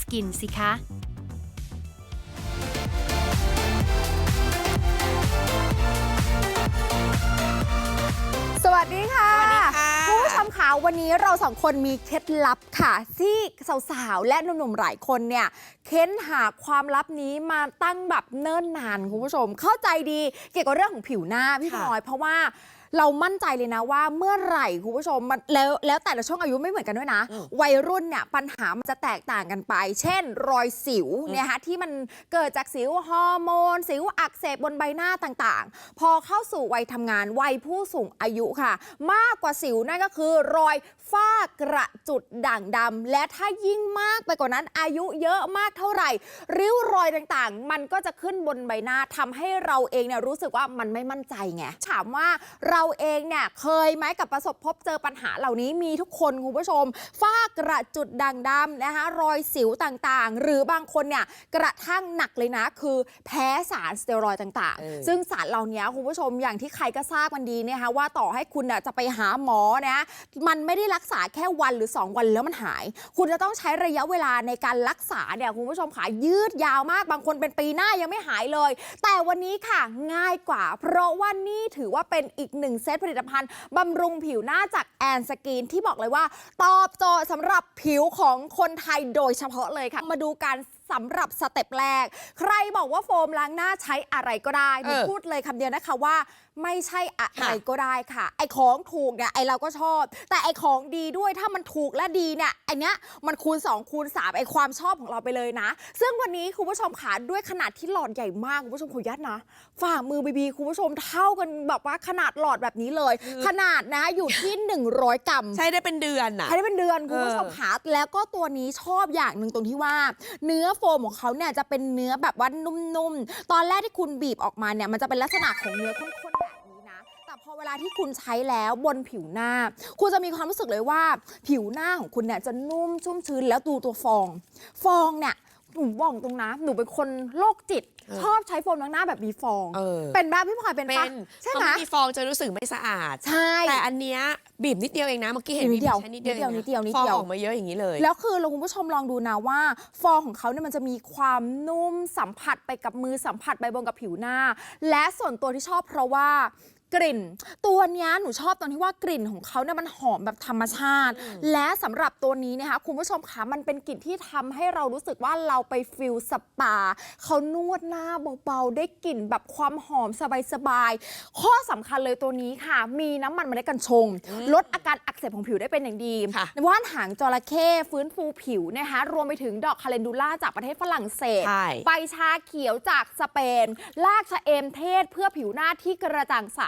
สกินสิคะสวัสดีค่ะสวัสดีค่ะ คุณผู้ชมคะวันนี้เราสองคนมีเคล็ดลับค่ะ ที่สาวๆ และหนุ่มๆ หลายคนเนี่ย เค้นหาความลับนี้มาตั้งแบบเนิ่นนานคุณผู้ชม เข้าใจดีเกี่ยวกับเรื่องของผิวหน้าพี่พค่ะลอยเพราะว่า เรามั่นใจเลยนะว่าเมื่อไหร่คุณผู้ชมมันแล้วแล้วแต่ละช่วงอายุไม่เหมือนกันด้วยนะอืมวัยรุ่นเนี่ยปัญหามันจะแตกต่างกันไป เช่น รอยสิวเนี่ยฮะที่มันเกิดจากสิวฮอร์โมน สิวอักเสบบนใบหน้าต่างๆ พอเข้าสู่วัยทำงานวัยผู้สูงอายุค่ะ มากกว่าสิวนั่นก็คือ รอยฝ้ากระจุดด่างดำและถ้ายิ่งมากไปกว่านั้นอายุเยอะมากเท่าไหร่ ริ้วรอยต่างๆ มันก็จะขึ้นบนใบหน้าทำให้เราเองเนี่ยรู้สึกว่ามันไม่มั่นใจไงถามว่าเราเองเนี่ยเคยไหมกับประสบพบเจอปัญหาเหล่านี้มีทุกคนคุณผู้ชม ฝ้ากระจุดด่างดำนะคะรอยสิวต่างๆ หรือบางคนเนี่ยกระทั่งหนักเลยนะคือแพ้สารสเตียรอยด์ต่างเออๆซึ่งสารเหล่านี้คุณผู้ชมอย่างที่ใครก็ทราบมันดีนะคะว่าต่อให้คุณน่ะจะไปหาหมอนะมันไม่ได้รักษาแค่วันหรือ 2 วันแล้วมันหาย คุณจะต้องใช้ระยะเวลาในการรักษาเนี่ยคุณผู้ชมค่ะยืดยาวมากบางคนเป็นปีหน้ายังไม่หายเลย แต่วันนี้ค่ะง่ายกว่า เพราะว่านี่ถือว่าเป็นอีกหนึ่งเซตผลิตภัณฑ์บำรุงผิวหน้าจากแอนสกีนที่บอกเลยว่า ตอบโจทย์สำหรับผิวของคนไทยโดยเฉพาะเลยค่ะ มาดูการ สำหรับสเต็ปแรก ใครบอกว่าโฟมล้างหน้าใช้อะไรก็ได้หนูเออพูดเลยคำเดียวนะคะว่า ไม่ใช่อะไรค่ะก็ได้ค่ะ ไอของถูกเนี่ยไอเราก็ชอบ แต่ไอของดีด้วยถ้ามันถูกและดีเนี่ยไอเนี้ยมันคูณ 2 คูณ 3 ไอความชอบของเราไปเลยนะ ซึ่งวันนี้คุณผู้ชมขาด้วยขนาดที่หลอดใหญ่มากคุณผู้ชมขออนุญาตนะฝ่ามือบีบีคุณผู้ชมเท่ากันแบบว่าขนาดหลอดแบบนี้เลยคือขนาดนะอยู่ที่ 100 กรัมใช้ได้เป็นเดือนน่ะใช้ได้เป็นเดือนคุณผู้ชมเออคะแล้วก็ตัวนี้ชอบอย่างหนึ่งตรงที่ว่า เนื้อโฟมของเขาเนี่ยจะเป็นเนื้อแบบว่านุ่มๆ ตอนแรกที่คุณบีบออกมาเนี่ยมันจะเป็นลักษณะของเนื้อข้นๆแบบนี้นะ แต่พอเวลาที่คุณใช้แล้วบนผิวหน้า คุณจะมีความรู้สึกเลยว่า ผิวหน้าของคุณเนี่ยจะนุ่มชุ่มชื้นแล้วดูตัวฟอง ฟองเนี่ยหนูบอกตรงนะ หนูเป็นคนโรคจิต ชอบใช้โฟมล้างหน้าแบบมีฟอง เออ เป็นบ้าพี่พลอยเป็นเป็ปะนใช่พอไหมมันมีฟองจะรู้สึกไม่สะอาด ใช่ แต่อันเนี้ยบีบนิดเดียวเองนะ เมื่อกี้เห็นนิดเดียวบีบใช้นิดเดียวนิดเดียวองะนิดเดียวฟองออกมาเยอะอย่างนี้เลย แล้วคือเราคุณผู้ชมลองดูนะว่า ฟองของเขาเนี่ยมันจะมีความนุ่มสัมผัสไปกับมือสัมผัสไปบนกับผิวหน้า และส่วนตัวที่ชอบเพราะว่า กลิ่น ตัวเนี้ยหนูชอบตรงที่ว่ากลิ่นของเขาเนี่ยมันหอมแบบธรรมชาติ และสำหรับตัวนี้นะคะคุณผู้ชมคะมันเป็นกลิ่นที่ทำให้เรารู้สึกว่าเราไปฟิลสปาเขานวดหน้าเบาๆ ได้กลิ่นแบบความหอมสบายๆข้อสำคัญเลยตัวนี้ค่ะ มีน้ำมันเมล็ดกัญชง ลดอาการอักเสบของผิวได้เป็นอย่างดีค่ะว่านหางจระเข้ฟื้นฟูผิวนะคะรวมไปถึงดอกคาเลนดูล่าจากประเทศฝรั่งเศสใช่ใบชาเขียวจากสเปนลากชะเอมเทศเพื่อผิวหน้าที่กระจ่างใส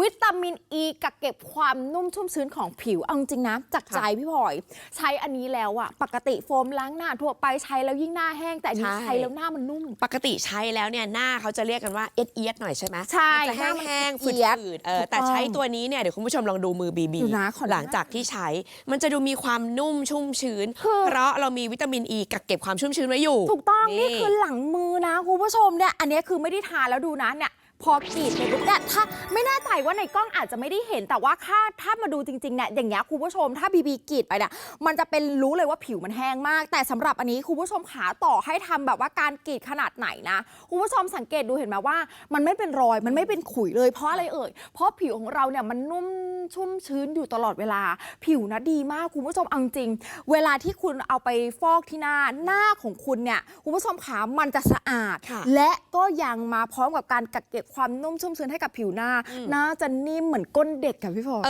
วิตามินอ e ีกักเก็บความนุ่มชุ่มชื้นของผิวเอาจริงนะจากใจพี่พลอย ใช้อันนี้แล้วอะปกติโฟมล้างหน้าทั่วไปใช้แล้วยิ่งหน้าแห้งแต่อันนี้ใช่ ใช้แล้วหน้ามันนุ่ม ปกติใช้แล้วเนี่ยหน้าเขาจะเรียกกันว่าเอ็ดเอียดหน่อยใช่ไหมใช่มันจะแห้งหน้ามันแห้งๆฝืเอี๊ยดดๆเออแต่ถูกต้องใช้ตัวนี้เนี่ยเดี๋ยวคุณผู้ชมลองดูมือบีบีดูนะขออนุญาตหลังจากที่ใช้มันจะดูมีความนุ่มชุ่มชื้น คือ เพราะเรามีวิตามินอ e ีกักเก็บความชุ่มชื้นไว้อยู่ ถูกต้องนี่นี่คือหลังมือนะคุณผู้ชมเนี่ยอันนี้คือไม่ได้ทาแล้วดูนะเนี่ย พอกรีดเลยปุ๊บเนี่ยถ้าไม่แน่ใจว่าในกล้องอาจจะไม่ได้เห็น แต่ว่าถ้าถ้ามาดูจริงๆเนี่ยอย่างเงี้ยคุณผู้ชม ถ้าบีบีกรีดไปเนี่ยมันจะเป็นรู้เลยว่าผิวมันแห้งมาก แต่สำหรับอันนี้คุณผู้ชมขาต่อให้ทำแบบว่าการกรีดขนาดไหนนะคุณผู้ชมสังเกตดูเห็นไหมว่า มันไม่เป็นรอยมันไม่เป็นขุยเลยเพราะอะไรเอ่ยเพราะผิวของเราเนี่ยมันนุ่มชุ่มชื้นอยู่ตลอดเวลา ผิวนะดีมากคุณผู้ชมเอาจริง เวลาที่คุณเอาไปฟอกที่หน้าหน้าของคุณเนี่ยคุณผู้ชมขามันจะสะอาดค่ะและก็ยังมาพร้อมกับการกักเก็บความนุ่มชุ่มชื้นให้กับผิวหน้าหน้าจะนิ่มเหมือนก้นเด็กกับพี่พลอย